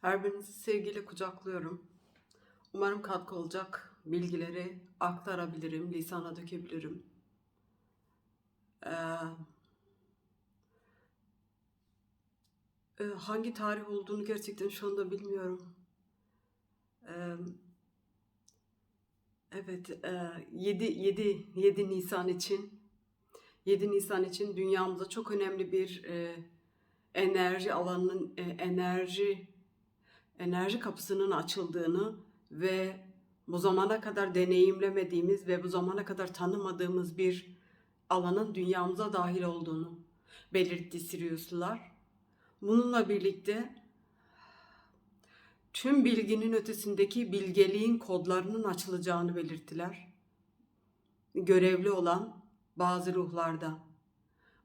Her birinizi sevgiyle kucaklıyorum. Umarım katkı olacak bilgileri aktarabilirim, lisana dökebilirim. Ee, e, hangi tarih olduğunu gerçekten şu anda bilmiyorum. Ee, evet, e, 7, 7, 7 Nisan için 7 Nisan için dünyamıza çok önemli bir e, enerji alanının e, enerji enerji kapısının açıldığını ve bu zamana kadar deneyimlemediğimiz ve bu zamana kadar tanımadığımız bir alanın dünyamıza dahil olduğunu belirtti Siriuslular. Bununla birlikte tüm bilginin ötesindeki bilgeliğin kodlarının açılacağını belirttiler. Görevli olan bazı ruhlarda.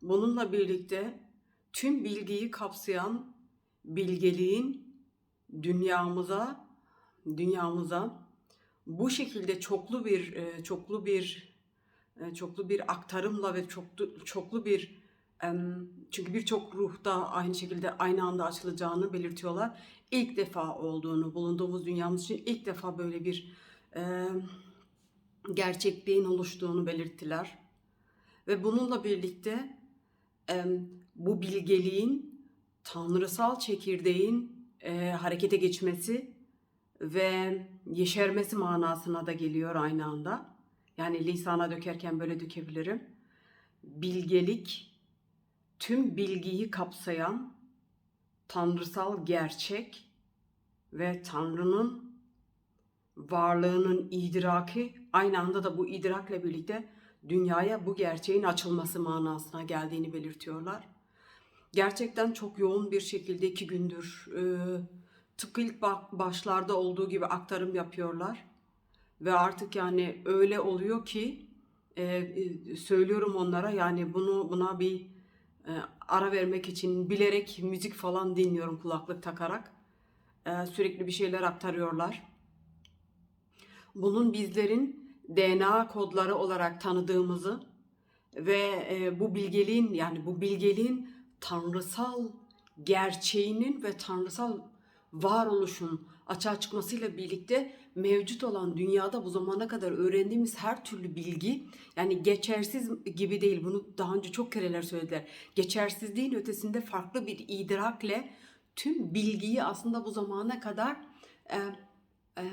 Bununla birlikte tüm bilgiyi kapsayan bilgeliğin dünyamıza dünyamıza bu şekilde çoklu bir e, çoklu bir e, çoklu bir aktarımla ve çoklu çoklu bir çünkü birçok ruhta aynı şekilde aynı anda açılacağını belirtiyorlar. İlk defa olduğunu bulunduğumuz dünyamız için ilk defa böyle bir e, gerçekliğin oluştuğunu belirttiler. Ve bununla birlikte bu bilgeliğin tanrısal çekirdeğin e, harekete geçmesi ve yeşermesi manasına da geliyor aynı anda. Yani lisana dökerken böyle dökebilirim. Bilgelik tüm bilgiyi kapsayan tanrısal gerçek ve Tanrı'nın varlığının idraki aynı anda da bu idrakle birlikte dünyaya bu gerçeğin açılması manasına geldiğini belirtiyorlar. Gerçekten çok yoğun bir şekilde iki gündür e, tıpkı ilk ba- başlarda olduğu gibi aktarım yapıyorlar. Ve artık yani öyle oluyor ki e, e, söylüyorum onlara yani bunu buna bir e, ara vermek için bilerek müzik falan dinliyorum kulaklık takarak. E, sürekli bir şeyler aktarıyorlar. Bunun bizlerin DNA kodları olarak tanıdığımızı ve e, bu bilgeliğin yani bu bilgeliğin tanrısal gerçeğinin ve tanrısal varoluşun açığa çıkmasıyla birlikte mevcut olan dünyada bu zamana kadar öğrendiğimiz her türlü bilgi yani geçersiz gibi değil bunu daha önce çok kereler söylediler. Geçersizliğin ötesinde farklı bir idrakle tüm bilgiyi aslında bu zamana kadar e, e,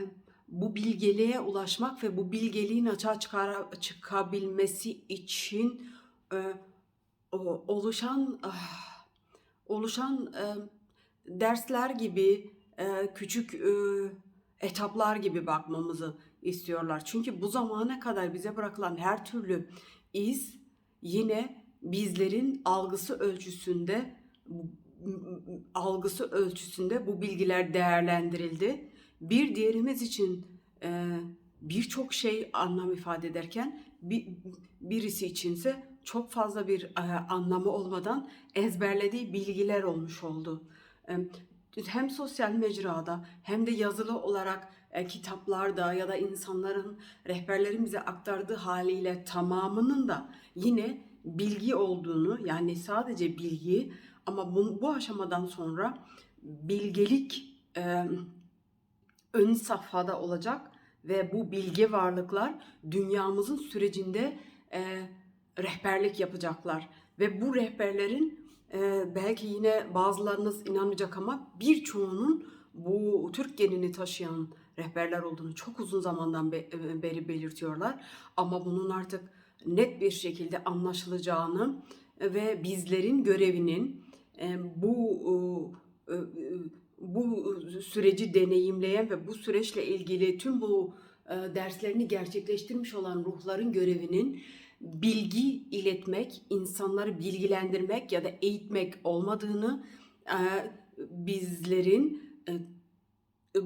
bu bilgeliğe ulaşmak ve bu bilgeliğin açığa çıkara, çıkabilmesi için e, o- oluşan ah, oluşan e, dersler gibi e, küçük e, etaplar gibi bakmamızı istiyorlar. Çünkü bu zamana kadar bize bırakılan her türlü iz yine bizlerin algısı ölçüsünde algısı ölçüsünde bu bilgiler değerlendirildi. Bir diğerimiz için e, birçok şey anlam ifade ederken bir, birisi içinse çok fazla bir e, anlamı olmadan ezberlediği bilgiler olmuş oldu. E, hem sosyal mecrada hem de yazılı olarak e, kitaplarda ya da insanların rehberlerin bize aktardığı haliyle tamamının da yine bilgi olduğunu yani sadece bilgi ama bu, bu aşamadan sonra bilgelik e, ön safhada olacak ve bu bilge varlıklar dünyamızın sürecinde e, rehberlik yapacaklar. Ve bu rehberlerin e, belki yine bazılarınız inanmayacak ama birçoğunun bu Türk genini taşıyan rehberler olduğunu çok uzun zamandan e, beri belirtiyorlar. Ama bunun artık net bir şekilde anlaşılacağını ve bizlerin görevinin e, bu e, bu süreci deneyimleyen ve bu süreçle ilgili tüm bu derslerini gerçekleştirmiş olan ruhların görevinin bilgi iletmek, insanları bilgilendirmek ya da eğitmek olmadığını e, bizlerin e,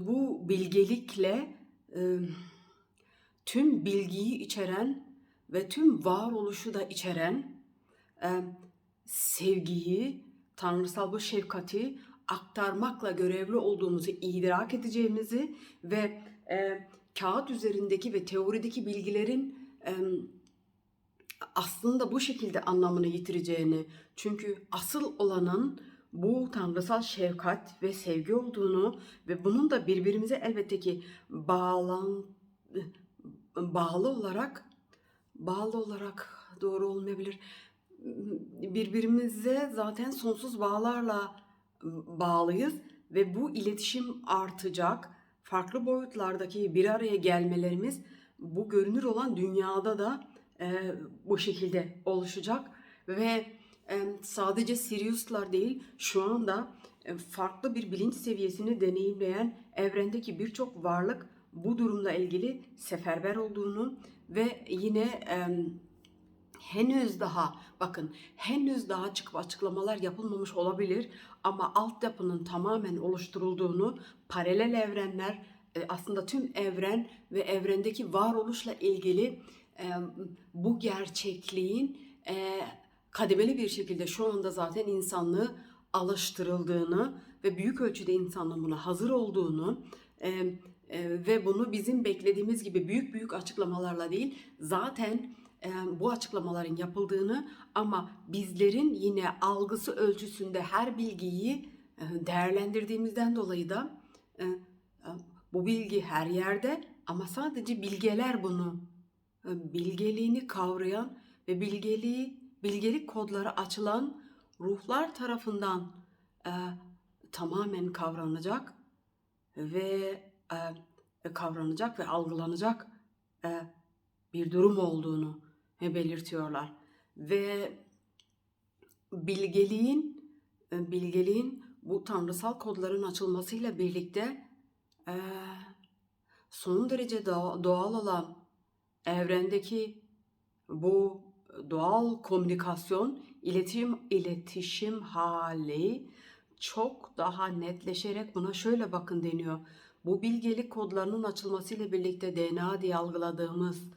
bu bilgelikle e, tüm bilgiyi içeren ve tüm varoluşu da içeren sevgiyi, tanrısal bu şefkati aktarmakla görevli olduğumuzu idrak edeceğimizi ve e, kağıt üzerindeki ve teorideki bilgilerin e, aslında bu şekilde anlamını yitireceğini çünkü asıl olanın bu tanrısal şefkat ve sevgi olduğunu ve bunun da birbirimize elbette ki bağlan bağlı olarak bağlı olarak doğru olmayabilir. Birbirimize zaten sonsuz bağlarla bağlıyız ve bu iletişim artacak. Farklı boyutlardaki bir araya gelmelerimiz bu görünür olan dünyada da e, bu şekilde oluşacak. Ve e, sadece Sirius'lar değil şu anda e, farklı bir bilinç seviyesini deneyimleyen evrendeki birçok varlık bu durumla ilgili seferber olduğunu ve yine e, henüz daha bakın henüz daha çıkıp açıklamalar yapılmamış olabilir ama altyapının tamamen oluşturulduğunu paralel evrenler e, aslında tüm evren ve evrendeki varoluşla ilgili bu gerçekliğin e, kademeli bir şekilde şu anda zaten insanlığı alıştırıldığını ve büyük ölçüde insanlığın buna hazır olduğunu e, ve bunu bizim beklediğimiz gibi büyük büyük açıklamalarla değil zaten bu açıklamaların yapıldığını ama bizlerin yine algısı ölçüsünde her bilgiyi e, değerlendirdiğimizden dolayı da bu bilgi her yerde ama sadece bilgeler bunu bilgeliğini kavrayan ve bilgeliği bilgelik kodları açılan ruhlar tarafından e, tamamen kavranacak ve e, kavranacak ve algılanacak e, bir durum olduğunu belirtiyorlar. Ve bilgeliğin e, bilgeliğin bu tanrısal kodların açılmasıyla birlikte e, son derece doğa- doğal olan evrendeki bu doğal komünikasyon, iletişim iletişim hali çok daha netleşerek buna şöyle bakın deniyor. Bu bilgelik kodlarının açılmasıyla birlikte DNA diye algıladığımız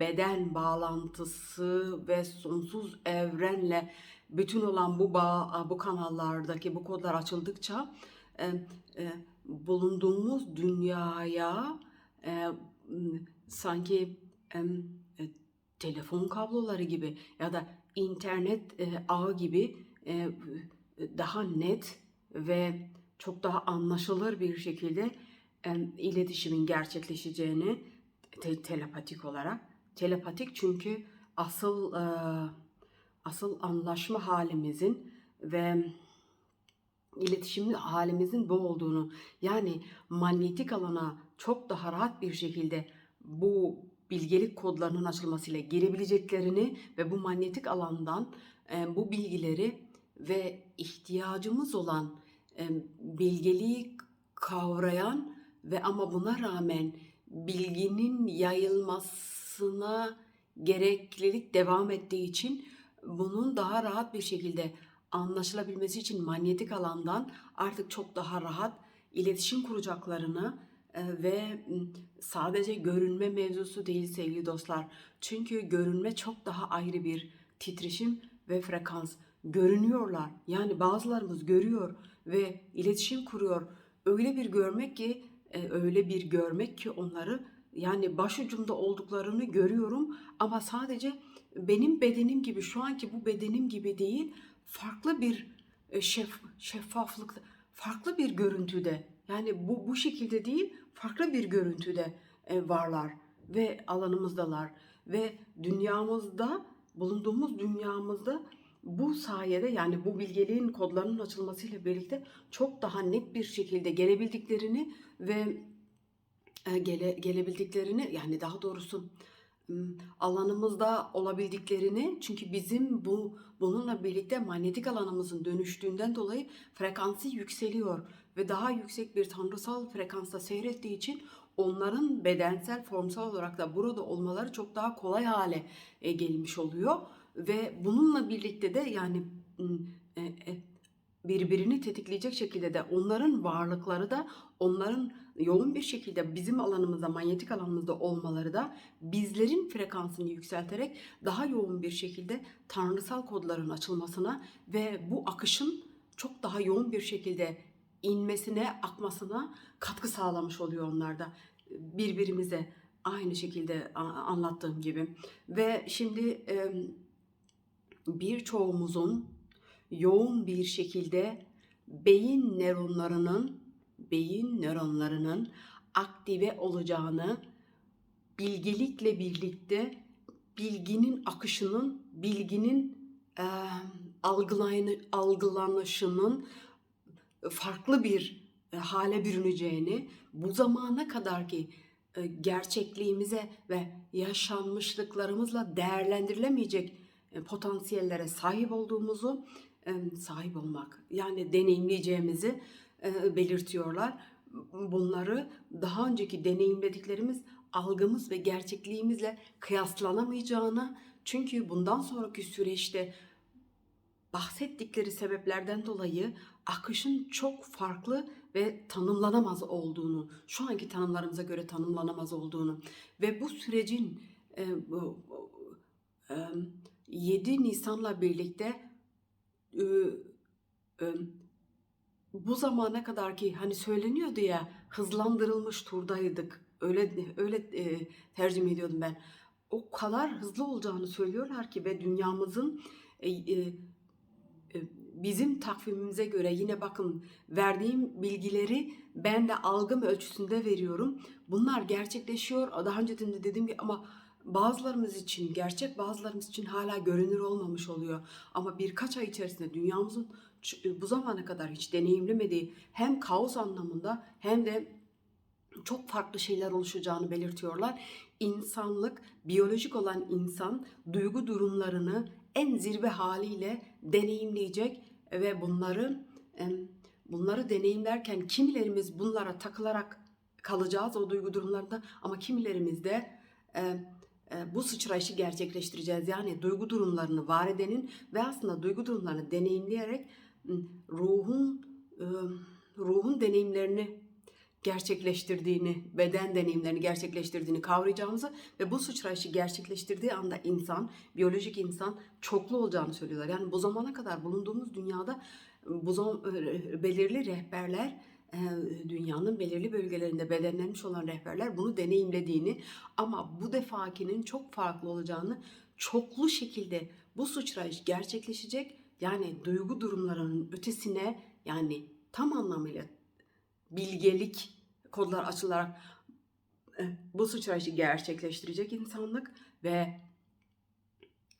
beden bağlantısı ve sonsuz evrenle bütün olan bu bağ, bu kanallardaki bu kodlar açıldıkça e, bulunduğumuz dünyaya e, sanki e, telefon kabloları gibi ya da internet e, ağı gibi e, daha net ve çok daha anlaşılır bir şekilde e, iletişimin gerçekleşeceğini te- telepatik olarak. Telepatik çünkü asıl e, asıl anlaşma halimizin ve iletişim halimizin bu olduğunu yani manyetik alana çok daha rahat bir şekilde bu bilgelik kodlarının açılmasıyla girebileceklerini ve bu manyetik alandan e, bu bilgileri ve ihtiyacımız olan e, bilgeliği kavrayan ve ama buna rağmen bilginin yayılmasına gereklilik devam ettiği için bunun daha rahat bir şekilde anlaşılabilmesi için manyetik alandan artık çok daha rahat iletişim kuracaklarını ve sadece görünme mevzusu değil sevgili dostlar. Çünkü görünme çok daha ayrı bir titreşim ve frekans. Görünüyorlar. Yani bazılarımız görüyor ve iletişim kuruyor. Öyle bir görmek ki e, öyle bir görmek ki onları yani başucumda olduklarını görüyorum ama sadece benim bedenim gibi şu anki bu bedenim gibi değil farklı bir e, şef, şeffaflık farklı bir görüntüde yani bu bu şekilde değil farklı bir görüntüde e, varlar ve alanımızdalar ve dünyamızda bulunduğumuz dünyamızda bu sayede yani bu bilgeliğin kodlarının açılmasıyla birlikte çok daha net bir şekilde gelebildiklerini ve e, gele, gelebildiklerini yani daha doğrusu alanımızda olabildiklerini çünkü bizim bu bununla birlikte manyetik alanımızın dönüştüğünden dolayı frekansı yükseliyor ve daha yüksek bir tanrısal frekansta seyrettiği için onların bedensel formsal olarak da burada olmaları çok daha kolay hale e, gelmiş oluyor. Ve bununla birlikte de yani e, e, birbirini tetikleyecek şekilde de onların varlıkları da onların yoğun bir şekilde bizim alanımızda, manyetik alanımızda olmaları da bizlerin frekansını yükselterek daha yoğun bir şekilde tanrısal kodların açılmasına ve bu akışın çok daha yoğun bir şekilde inmesine, akmasına katkı sağlamış oluyor onlar da birbirimize aynı şekilde anlattığım gibi. Ve şimdi birçoğumuzun yoğun bir şekilde beyin nöronlarının beyin nöronlarının aktive olacağını bilgelikle birlikte bilginin akışının, bilginin e, algılanışının farklı bir e, hale bürüneceğini, bu zamana kadarki e, gerçekliğimize ve yaşanmışlıklarımızla değerlendirilemeyecek e, potansiyellere sahip olduğumuzu sahip olmak yani deneyimleyeceğimizi belirtiyorlar. Bunları daha önceki deneyimlediklerimiz algımız ve gerçekliğimizle kıyaslanamayacağını çünkü bundan sonraki süreçte bahsettikleri sebeplerden dolayı akışın çok farklı ve tanımlanamaz olduğunu, şu anki tanımlarımıza göre tanımlanamaz olduğunu ve bu sürecin e, bu, e, 7 Nisan'la birlikte e, e, bu zamana kadar ki hani söyleniyordu ya hızlandırılmış turdaydık. Öyle öyle e, tercüme ediyordum ben. O kadar hızlı olacağını söylüyorlar ki ve dünyamızın e, e, bizim takvimimize göre yine bakın verdiğim bilgileri ben de algım ölçüsünde veriyorum. Bunlar gerçekleşiyor. Daha önce de dediğim gibi ama bazılarımız için gerçek bazılarımız için hala görünür olmamış oluyor. Ama birkaç ay içerisinde dünyamızın ç- bu zamana kadar hiç deneyimlemediği hem kaos anlamında hem de çok farklı şeyler oluşacağını belirtiyorlar. İnsanlık, biyolojik olan insan duygu durumlarını en zirve haliyle deneyimleyecek ve bunları bunları deneyimlerken kimilerimiz bunlara takılarak kalacağız o duygu durumlarında ama kimilerimiz de e, e, bu sıçrayışı gerçekleştireceğiz. Yani duygu durumlarını var edenin ve aslında duygu durumlarını deneyimleyerek ruhun e, ruhun deneyimlerini gerçekleştirdiğini, beden deneyimlerini gerçekleştirdiğini kavrayacağımızı ve bu sıçrayışı gerçekleştirdiği anda insan, biyolojik insan çoklu olacağını söylüyorlar. Yani bu zamana kadar bulunduğumuz dünyada bu zaman belirli rehberler e, dünyanın belirli bölgelerinde bedenlenmiş olan rehberler bunu deneyimlediğini ama bu defakinin çok farklı olacağını çoklu şekilde bu sıçrayış gerçekleşecek yani duygu durumlarının ötesine yani tam anlamıyla bilgelik kodlar açılarak e, bu sıçrayışı gerçekleştirecek insanlık ve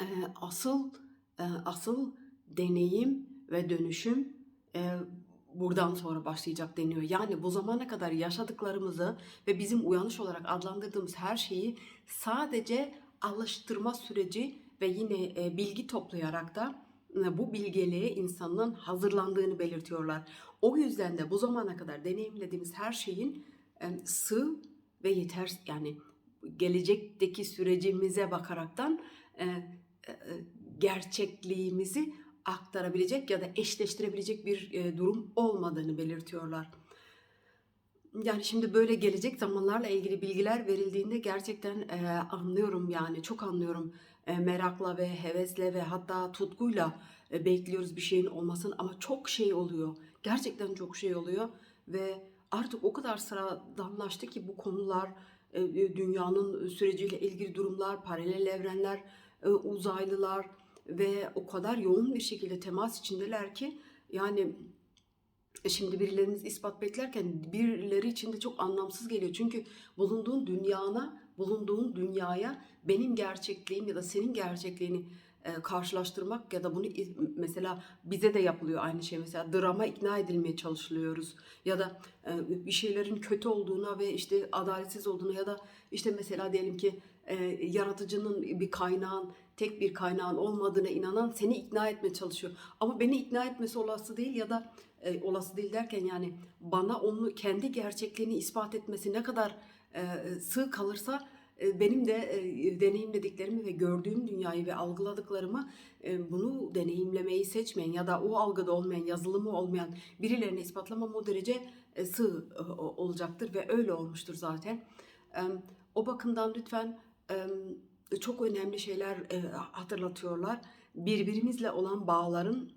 e, asıl e, asıl deneyim ve dönüşüm e, buradan sonra başlayacak deniyor. Yani bu zamana kadar yaşadıklarımızı ve bizim uyanış olarak adlandırdığımız her şeyi sadece alıştırma süreci ve yine bilgi toplayarak da bu bilgeliğe insanın hazırlandığını belirtiyorlar. O yüzden de bu zamana kadar deneyimlediğimiz her şeyin sığ ve yeter yani gelecekteki sürecimize bakaraktan gerçekliğimizi aktarabilecek ya da eşleştirebilecek bir durum olmadığını belirtiyorlar. Yani şimdi böyle gelecek zamanlarla ilgili bilgiler verildiğinde gerçekten anlıyorum yani çok anlıyorum merakla ve hevesle ve hatta tutkuyla e, bekliyoruz bir şeyin olmasını ama çok şey oluyor. Gerçekten çok şey oluyor ve artık o kadar sıradanlaştı ki bu konular e, e, dünyanın süreciyle ilgili durumlar, paralel evrenler, e, uzaylılar ve o kadar yoğun bir şekilde temas içindeler ki yani e, Şimdi birilerimiz ispat beklerken birileri için de çok anlamsız geliyor. Çünkü bulunduğun dünyana, bulunduğun dünyaya benim gerçekliğim ya da senin gerçekliğini e, karşılaştırmak ya da bunu mesela bize de yapılıyor aynı şey. Mesela drama ikna edilmeye çalışılıyoruz ya da e, bir şeylerin kötü olduğuna ve işte adaletsiz olduğuna ya da işte mesela diyelim ki e, yaratıcının bir kaynağın tek bir kaynağın olmadığına inanan seni ikna etmeye çalışıyor. Ama beni ikna etmesi olası değil ya da e, olası değil derken yani bana onu kendi gerçekliğini ispat etmesi ne kadar e, sığ kalırsa e, benim de e, deneyimlediklerimi ve gördüğüm dünyayı ve algıladıklarımı e, bunu deneyimlemeyi seçmeyen ya da o algıda olmayan, yazılımı olmayan birilerine ispatlamam o derece e, sığ e, olacaktır ve öyle olmuştur zaten. E, O bakımdan lütfen e, çok önemli şeyler e, hatırlatıyorlar. Birbirimizle olan bağların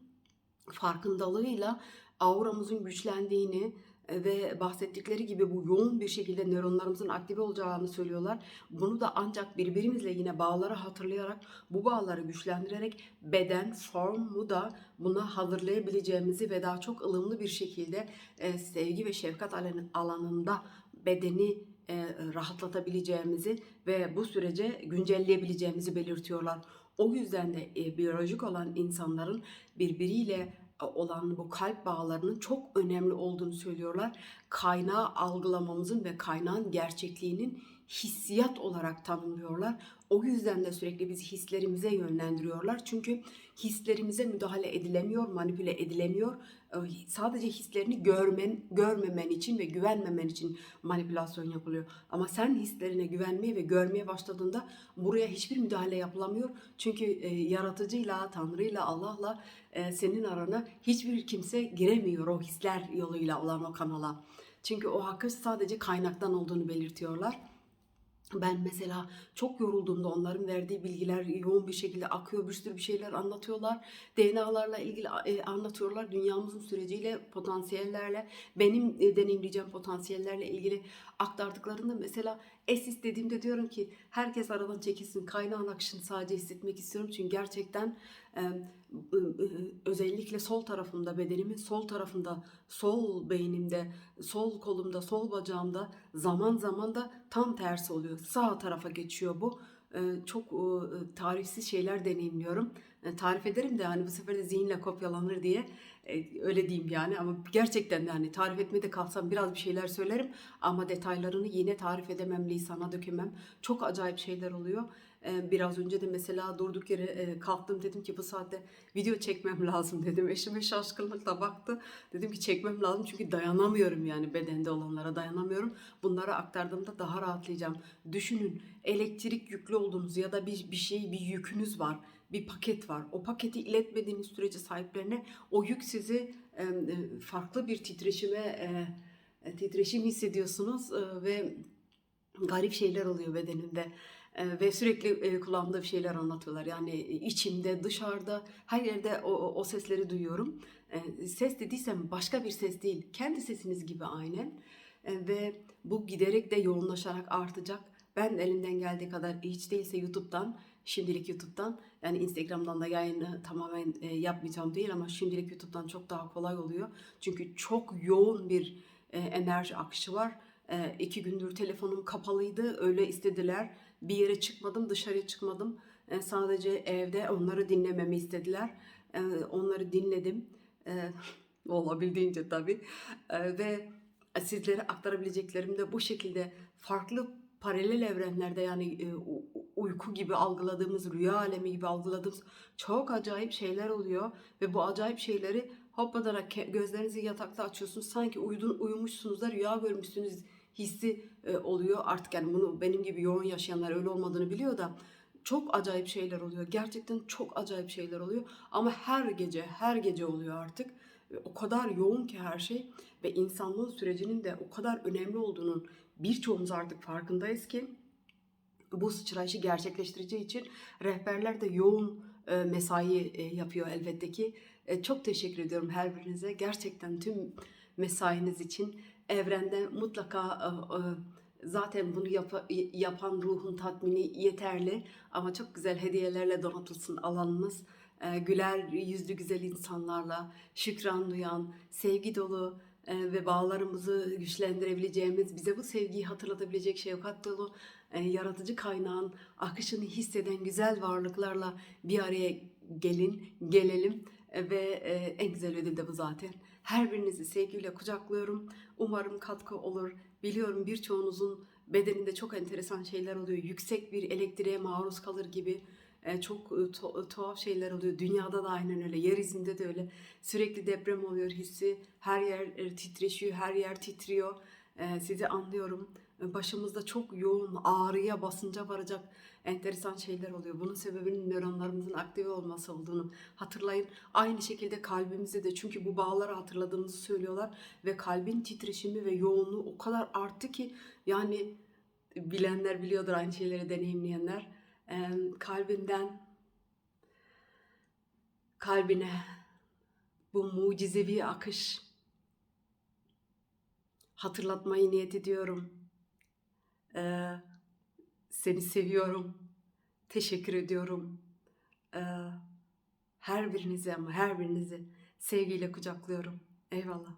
farkındalığıyla auramızın güçlendiğini, E, ve bahsettikleri gibi bu yoğun bir şekilde nöronlarımızın aktive olacağını söylüyorlar. Bunu da ancak birbirimizle yine bağları hatırlayarak, bu bağları güçlendirerek beden, formu da buna hazırlayabileceğimizi ve daha çok ılımlı bir şekilde e, sevgi ve şefkat alanı- alanında bedeni e, rahatlatabileceğimizi ve bu sürece güncelleyebileceğimizi belirtiyorlar. O yüzden de e, biyolojik olan insanların birbiriyle e, olan bu kalp bağlarının çok önemli olduğunu söylüyorlar. Kaynağı algılamamızın ve kaynağın gerçekliğinin hissiyat olarak tanımlıyorlar. O yüzden de sürekli bizi hislerimize yönlendiriyorlar. Çünkü hislerimize müdahale edilemiyor, manipüle edilemiyor. Sadece hislerini görmen, görmemen için ve güvenmemen için manipülasyon yapılıyor. Ama sen hislerine güvenmeye ve görmeye başladığında buraya hiçbir müdahale yapılamıyor. Çünkü e, yaratıcıyla, Tanrı'yla, Allah'la e, senin arana hiçbir kimse giremiyor o hisler yoluyla olan o kanala. Çünkü o akış sadece kaynaktan olduğunu belirtiyorlar. Ben mesela çok yorulduğumda onların verdiği bilgiler yoğun bir şekilde akıyor. Bir sürü bir şeyler anlatıyorlar. DNA'larla ilgili e, anlatıyorlar. Dünyamızın süreciyle, potansiyellerle, benim e, deneyimleyeceğim potansiyellerle ilgili aktardıklarında mesela es istediğimde diyorum ki herkes aradan çekilsin. Kaynağın akışını sadece hissetmek istiyorum. Çünkü gerçekten e, özellikle sol tarafımda, bedenimin sol tarafında, sol beynimde, sol kolumda, sol bacağımda zaman zaman da tam tersi oluyor. Sağ tarafa geçiyor bu. Ee, Çok e, tarifsiz şeyler deneyimliyorum. E, Tarif ederim de hani bu sefer de zihinle kopyalanır diye e, öyle diyeyim yani ama gerçekten de hani tarif etmede kalsam biraz bir şeyler söylerim ama detaylarını yine tarif edemem, lisana dökemem. Çok acayip şeyler oluyor. E, Biraz önce de mesela durduk yere e, kalktım dedim ki bu saatte video çekmem lazım dedim. Eşime şaşkınlıkla baktı. Dedim ki çekmem lazım çünkü dayanamıyorum yani bedende olanlara dayanamıyorum. Bunları aktardığımda daha rahatlayacağım. Düşünün elektrik yüklü olduğunuz ya da bir, bir şey bir yükünüz var. Bir paket var. O paketi iletmediğiniz sürece sahiplerine o yük sizi e, e, farklı bir titreşime titreşim hissediyorsunuz ve garip şeyler oluyor bedenimde. Ve sürekli e, kulağımda bir şeyler anlatıyorlar. Yani içimde, dışarıda, her yerde o, o, sesleri duyuyorum. Ses dediysem başka bir ses değil. Kendi sesiniz gibi aynen. Ve bu giderek de yoğunlaşarak artacak. Ben elimden geldiği kadar hiç değilse YouTube'dan, şimdilik YouTube'dan yani Instagram'dan da yayını tamamen e, yapmayacağım değil ama şimdilik YouTube'dan çok daha kolay oluyor. Çünkü çok yoğun bir e, enerji akışı var. E, iki gündür telefonum kapalıydı. Öyle istediler. Bir yere çıkmadım, dışarıya çıkmadım. E, sadece evde onları dinlememi istediler. E, onları dinledim. E, olabildiğince tabii. E, ve sizlere aktarabileceklerim de bu şekilde farklı paralel evrenlerde yani e, uyku gibi algıladığımız, rüya alemi gibi algıladığımız çok acayip şeyler oluyor ve bu acayip şeyleri hoppadarak gözlerinizi yatakta açıyorsunuz. Sanki uyudun, uyumuşsunuz da rüya görmüşsünüz hissi e, oluyor. Artık yani bunu benim gibi yoğun yaşayanlar öyle olmadığını biliyor da çok acayip şeyler oluyor. Gerçekten çok acayip şeyler oluyor. Ama her gece, her gece oluyor artık. Ve O kadar yoğun ki her şey ve insanlığın sürecinin de o kadar önemli olduğunun birçoğumuz artık farkındayız ki bu sıçrayışı gerçekleştireceği için rehberler de yoğun e, mesai e, yapıyor elbette ki. E, çok teşekkür ediyorum her birinize. Gerçekten tüm mesainiz için evrende mutlaka e, e, zaten bunu yapa- yapan ruhun tatmini yeterli ama çok güzel hediyelerle donatılsın alanınız. E, güler yüzlü güzel insanlarla şükran duyan, sevgi dolu ve bağlarımızı güçlendirebileceğimiz, bize bu sevgiyi hatırlatabilecek şefkat dolu yaratıcı kaynağın akışını hisseden güzel varlıklarla bir araya gelin, gelelim ve en güzel ödül de bu zaten. Her birinizi sevgiyle kucaklıyorum. Umarım katkı olur. Biliyorum birçoğunuzun bedeninde çok enteresan şeyler oluyor. Yüksek bir elektriğe maruz kalır gibi e, çok e, tu- tuhaf şeyler oluyor. Dünyada da aynen öyle. Yeryüzünde de öyle. Sürekli deprem oluyor hissi. Her yer e, titreşiyor, her yer titriyor. E, sizi anlıyorum. E, Başımızda çok yoğun ağrıya, basınca varacak enteresan şeyler oluyor. Bunun sebebinin nöronlarımızın aktive olması olduğunu hatırlayın. Aynı şekilde kalbimizde de çünkü bu bağları hatırladığımızı söylüyorlar ve kalbin titreşimi ve yoğunluğu o kadar arttı ki yani bilenler biliyordur aynı şeyleri deneyimleyenler. Kalbinden kalbine bu mucizevi akış hatırlatmayı niyet ediyorum. Ee, seni seviyorum. Teşekkür ediyorum. Ee, her birinizi ama her birinizi sevgiyle kucaklıyorum. Eyvallah.